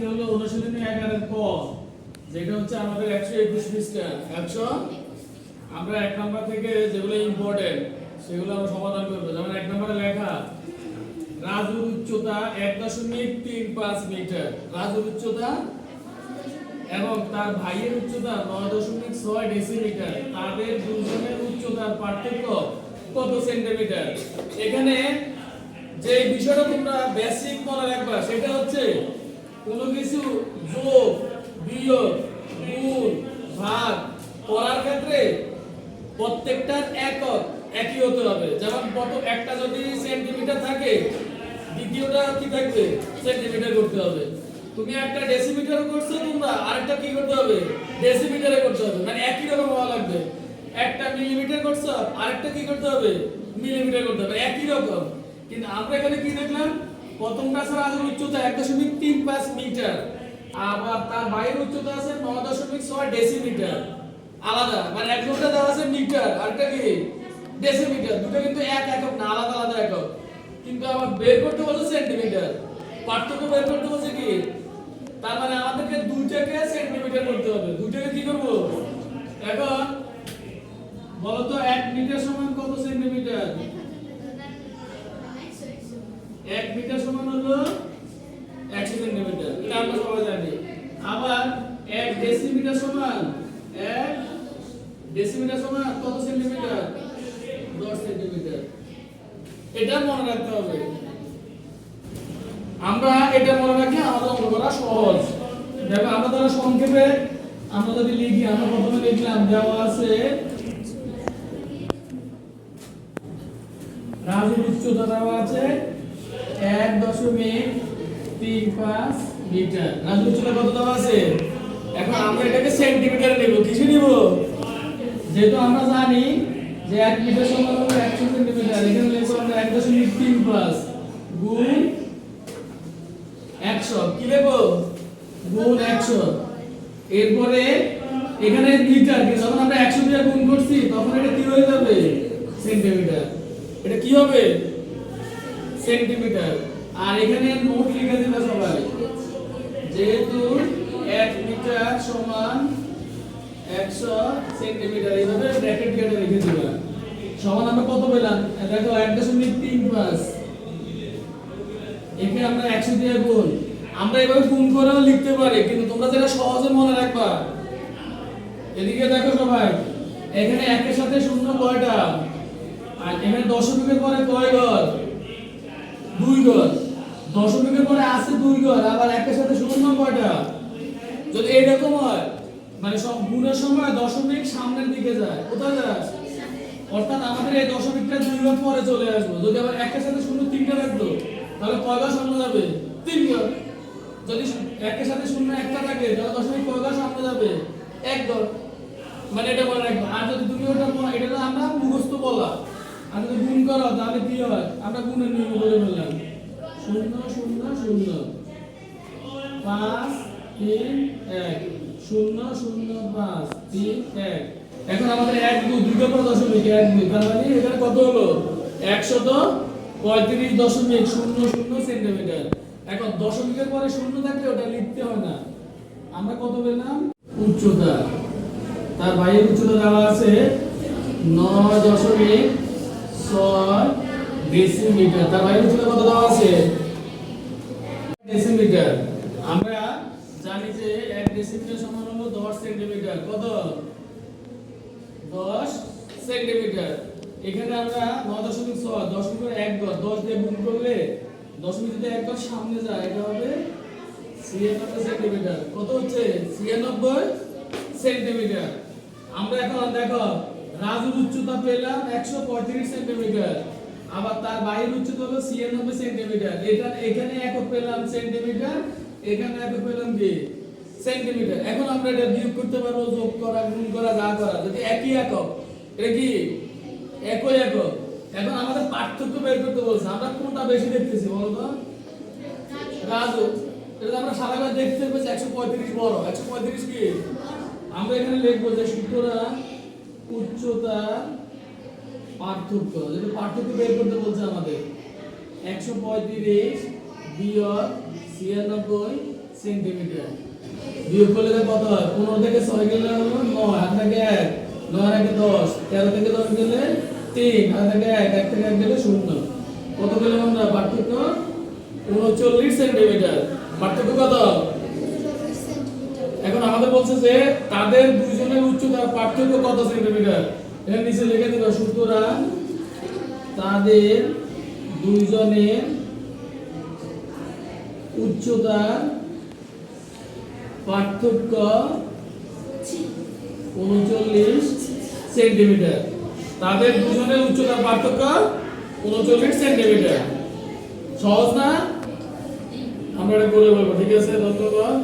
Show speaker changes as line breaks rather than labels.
আজকে হলো অনুশীলনী এগারোর ক যেটা হচ্ছে আমাদের একশো একুশ পৃষ্ঠা। একশো? আমরা এক নাম্বার থেকে যেগুলো ইম্পর্টেন্ট সেগুলো আমরা সমাধান করব। যেমন এক নম্বরে লেখা, রাজুর উচ্চতা এক দশমিক তিন পাঁচ মিটার। রাজুর উচ্চতা এবং তার ভাইয়ের উচ্চতা নয় দশমিক ছয় ডেসিমিটার। তাদের দুজনের উচ্চতার পার্থক্য কত সেন্টিমিটার? এখানে যে বিষয়টা তোমরা বেসিক মনে রাখবা, সেটা হচ্ছে কোনো কিছু যোগ, বিয়োগ, গুণ, ভাগ করার ক্ষেত্রে প্রত্যেকটার একক একই হতে হবে। যেমন কত একটা যদি সেন্টিমিটার থাকে, দ্বিতীয়টা কি থাকবে? সেন্টিমিটার করতে হবে। তুমি একটা ডেসিমিটার করছ, তোমরা আরেকটা কি করতে হবে? ডেসিমিটারে করতে হবে। মানে একই রকম হওয়া লাগবে। একটা মিলিমিটার করছ, আরেকটা কি করতে হবে? মিলিমিটার করতে হবে। একই রকম। কিন্তু আমরা এখানে কি দেখলাম? প্রথম ক্লাসের আজের উচ্চতা এক দশমিক তিন পাঁচ মিটার, আবার তার বাইরের উচ্চতা আছে নয় দশমিক ছয় ডেসিমিটার। আলাদা মানে এক ঘণ্টা দেওয়া আছে মিটার আরেকটা কি? ডেসিমিটার, দুটো কিন্তু এক একক না, আলাদা আলাদা একক। কিন্তু আবার বের করতে বলছে সেন্টিমিটার। পার্থক্য বের করতে বলছে কি? তার মানে আমাদেরকে দুইটাকে সেন্টিমিটার করতে হবে। দুইটাকে কি করব? এখন, বলতো এক মিটার সমান কত সেন্টিমিটার? এক মিটার সমান হলো একশো সেন্টিমিটার। এটা আমরা সবাই জানি। আবার এক ডেসিমিটার সমান, এক ডেসিমিটার সমান কত সেন্টিমিটার? দশ সেন্টিমিটার। এটা মনে রাখতে হবে। আমরা এটা মনে রাখি, আমাদের অঙ্ক করা সহজ। দেখো, আমরা তাহলে সংক্ষেপে, আমরা যদি লিখি, আমরা প্রথমে লিখলাম, দেওয়া আছে রাজুর উচ্চতা দেওয়া আছে এক দশমিক তিন পাঁচ মিটার। রাজুর উচ্চতা কত দেওয়া আছে? এখন আমরা এটাকে সেন্টিমিটারে নেব। কিছু নিব? যেহেতু আমরা জানি যে এক মিটার সমান হলো একশো সেন্টিমিটার এখানে লিখব আমরা এক দশমিক তিন পাঁচ গুণ একশো। কি লিখব? গুণ একশো। এরপরে এখানে মিটার যখন আমরা একশো দিয়ে গুণ করছি, তখন এটা কি হয়ে যাবে? সেন্টিমিটার এটা কি হবে? সেন্টিমিটার আর এখানে নোট লিখে দিবে সবাই। যেহেতু এক মিটার সমান একশো সেন্টিমিটার এইভাবে ব্র্যাকেট কেটে রেখে দিবা। সমান আমরা কত পেলাম? দেখো, এক দশমিক তিন পাঁচ একে আমরা একশো দিয়ে গুণ। আমরা এভাবে গুণ করেও লিখতে পারি, কিন্তু তোমরা যেটা সহজে মনে রাখবা। এদিকে দেখো সবাই, এখানে একের সাথে শূন্য কয়টা? আর এখানে দশমিকের পরে কয় ঘর? দুই ঘর দশমিকের পরে আছে দুই ঘর আবার একের সাথে শূন্য কয়টা? যদি এরকম হয় মানে সব গুণের সময় দশমিক সামনের দিকে যায়। কোথায় যায়? অর্থাৎ আমাদের এই দশমিকটা দুই ঘর পরে চলে আসব। যদি আবার একের সাথে শূন্য তিনটা রাখব তাহলে কয় ঘর সামনে যাবে? তিন যদি একের সাথে শূন্য একটা থাকে, তাহলে দশমিক কয় ঘর সামনে যাবে? এক ঘর মানে এটা মনে রাখব। আর যদি তুমি ওটা এটা তো আমরা মুখস্থ বলা। আর যদি গুণ করো, তাহলে কি হয়? আমরা গুণের নিয়ম বলে ফেললাম শূন্য শূন্য শূন্য পাঁচ তিন এক শূন্য শূন্য পাঁচ তিন এক এখন আমাদের এক দুই দুটো পর দশমিক, এক দুই তার এখানে কত হলো? একশত পঁয়ত্রিশ দশমিক শূন্য শূন্য সেন্টিমিটার। এখন দশমিকের পরে শূন্য থাকলে ওটা লিখতে হয় না। আমরা কত পেলাম? উচ্চতা। তার বাইরের উচ্চতা দেওয়া আছে নয় দশমিক ছয় ডেসিমিটার। তার বাইরের উচ্চতা কত দেওয়া আছে ডেসিমিটার আমরা জানি যে এক ডেসিমিটার সমান হলো দশ সেন্টিমিটার কত? দশ সেন্টিমিটার। এখানে আমরা নয় দশমিক ছয় দশমিকের এক ঘর দশ দিয়ে গুণ করলে দশমিক যদি এক সামনে যায়, এটা হবে ছিয়ানব্বই সেন্টিমিটার। কত হচ্ছে? ছিয়ানব্বই সেন্টিমিটার। আমরা এখন দেখো, রাজুর উচ্চতা পেলাম একশো পঁয়ত্রিশ সেন্টিমিটার। আবার তার বাইরের উচ্চতা হলো ছিয়ানব্বই সেন্টিমিটার। এটা এখানে একক পেলাম সেন্টিমিটার, এখানে একক পেলাম কি? সেন্টিমিটার। এখন আমরা এটা বিয়োগ করতে পারব, যোগ করা, গুণ করা, যা করা। যদি একই একক, এটা কি? একই একক। এখন আমাদের পার্থক্য বের করতে বলছে। আমরা কোনটা বেশি দেখতেছি বলো তো রাজু, এটা আমরা সারাবার দেখতে পেয়েছি একশো পঁয়ত্রিশ বড়। একশো পঁয়ত্রিশ কি? আমরা এখানে লিখব যে সুতরাং উচ্চতা পার্থক্য। যেটা পার্থক্য বের করতে বলছে আমাদের। একশো পঁয়ত্রিশ বিয়োগ ছিয়ানব্বই সেন্টিমিটার। বিয়োগ করলে কত হয়? পনেরো থেকে ছয় গেলে নয় হাত থেকে এক, নয় থেকে দশ, তেরো থেকে দশ গেলে তিন হাত থেকে এক এক থেকে এক গেলে শূন্য। কত পেলাম আমরা? পার্থক্য উনচল্লিশ সেন্টিমিটার। পার্থক্য কত? এখন আমাদের বলছে যে তাদের দুইজনের উচ্চতার পার্থক্য কত সেন্টিমিটার? এখানে নিচে লিখে দিবা সুতরাং তাদের দুইজনের উচ্চতার পার্থক্য উনচল্লিশ সেন্টিমিটার। তাদের দুজনের উচ্চতার পার্থক্য উনচল্লিশ সেন্টিমিটার। সহজ না? আমরা এটা করে বলব, ঠিক আছে? ধন্যবাদ।